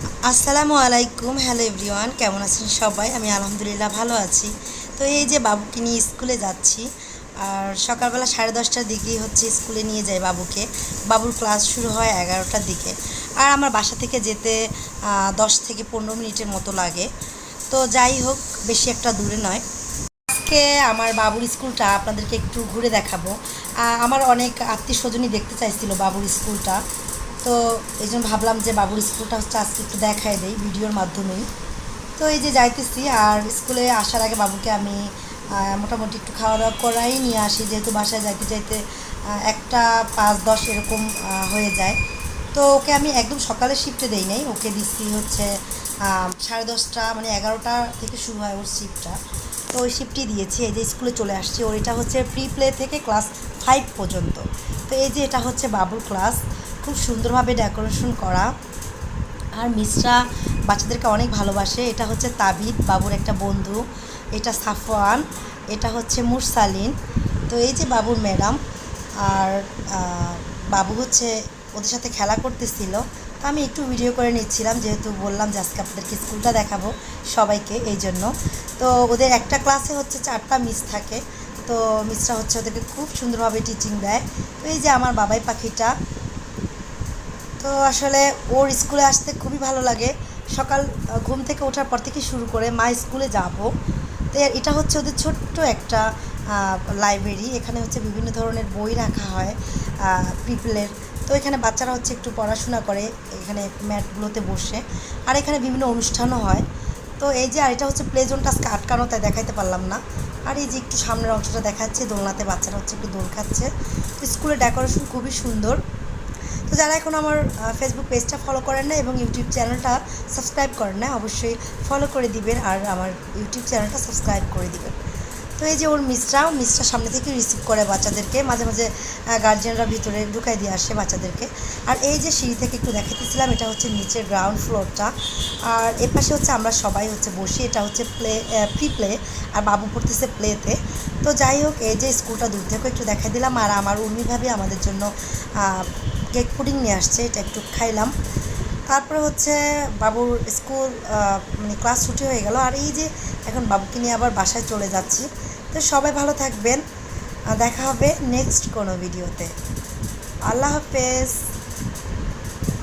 আসসালামু আলাইকুম, hello everyone, কেমন আছেন সবাই? আমি আলহামদুলিল্লাহ ভালো আছি। তো এই যে বাবুকে নিয়ে স্কুলে যাচ্ছি, আর সকালবেলা সাড়ে দশটার দিকেই হচ্ছে স্কুলে নিয়ে যাই বাবুকে। বাবুর ক্লাস শুরু হয় এগারোটার দিকে। আর আমার বাসা থেকে যেতে দশ থেকে পনেরো মিনিটের মতো লাগে। তো যাই হোক, বেশি একটা দূরে নয়। আজকে আমার বাবুর স্কুলটা আপনাদেরকে একটু ঘুরে দেখাবো। আমার অনেক আত্মীয় স্বজনই দেখতে চাইছিল বাবুর স্কুলটা। তো এই জন্য ভাবলাম যে বাবুর স্কুলটা হচ্ছে আজকে একটু দেখাই দেই ভিডিওর মাধ্যমেই। তো এই যে যাইতেছি, আর স্কুলে আসার আগে বাবুকে আমি মোটামুটি একটু খাওয়া দাওয়া করাই নিয়ে আসি। যেহেতু বাসায় যাইতে যাইতে একটা পাঁচ দশ এরকম হয়ে যায়। তো ওকে আমি একদম সকালে শিফটে দেই নাই। ওকে দিচ্ছি হচ্ছে সাড়ে দশটা মানে এগারোটা থেকে শুরু হয় ওর শিফটটা তো ওই শিফটই দিয়েছি। এই যে স্কুলে চলে আসছি। ওর এটা হচ্ছে প্রি প্লে থেকে ক্লাস ফাইভ পর্যন্ত। তো এই যে এটা হচ্ছে বাবুর ক্লাস খুব সুন্দরভাবে ডেকোরেশন করা। আর মিসরা বাচ্চাদেরকে অনেক ভালোবাসে। এটা হচ্ছে তাবিদ বাবুর একটা বন্ধু। এটা সাফওয়ান। এটা হচ্ছে মুরসালিন। তো এই যে বাবুর ম্যাডাম, আর বাবু হচ্ছে ওদের সাথে খেলা করতেছিল। তো আমি একটু ভিডিও করে নিচ্ছিলাম, যেহেতু বললাম যে আজকে আপনাদেরকে স্কুলটা দেখাবো সবাইকে এই জন্য। তো ওদের একটা ক্লাসে হচ্ছে চারটা মিস থাকে। তো মিসরা হচ্ছে ওদেরকে খুব সুন্দরভাবে টিচিং দেয়। তো এই যে আমার বাবাই পাখিটা তো আসলে ওর স্কুলে আসতে খুবই ভালো লাগে। সকাল ঘুম থেকে ওঠার পর থেকে শুরু করে মা স্কুলে যাব। তো এটা হচ্ছে ওদের ছোট্ট একটা লাইব্রেরি এখানে হচ্ছে বিভিন্ন ধরনের বই রাখা হয় পিপলের তো এখানে বাচ্চারা হচ্ছে একটু পড়াশোনা করে, এখানে ম্যাটগুলোতে বসে। আর এখানে বিভিন্ন অনুষ্ঠানও হয়। তো এই যে, আর এটা হচ্ছে প্লে জোনটা আজকে আটকানো, তাই দেখাইতে পারলাম না। আর এই যে, একটু সামনের অংশটা দেখাচ্ছে, দোলনাতে বাচ্চারা হচ্ছে একটু দোল খাচ্ছে। স্কুলের ডেকোরেশন খুবই সুন্দর। তো যারা এখন আমার ফেসবুক পেজটা ফলো করেন না এবং ইউটিউব চ্যানেলটা সাবস্ক্রাইব করেন না অবশ্যই ফলো করে দিবেন আর আমার ইউটিউব চ্যানেলটা সাবস্ক্রাইব করে দিবেন। তো এই যে ওর মিসরা মিসরা সামনে থেকে রিসিভ করে বাচ্চাদেরকে। মাঝে মাঝে গার্জিয়ানরা ভিতরে ঢুকাই দিয়ে আসে বাচ্চাদেরকে। আর এই যে সিঁড়ি থেকে একটু দেখাতেছিলাম এটা হচ্ছে নিচের গ্রাউন্ড ফ্লোরটা আর এর পাশে হচ্ছে আমরা সবাই হচ্ছে বসি, এটা হচ্ছে প্লে প্রি প্লে আর বাবু পড়তেছে প্লেতে তো। যাই হোক, এই যে স্কুলটা দূর থেকে একটু দেখাই দিলাম, আর আমার উর্মি আমাদের জন্য কেক পুডিং নিয়ে আসছে, এটা একটু খাইলাম। তারপরে হচ্ছে বাবুর স্কুল মানে ক্লাস ছুটি হয়ে গেল। আর এই যে এখন বাবুকে নিয়ে আবার বাসায় চলে যাচ্ছি। তো সবাই ভালো থাকবেন। দেখা হবে নেক্সট কোনো ভিডিওতে। আল্লাহ হাফেজ।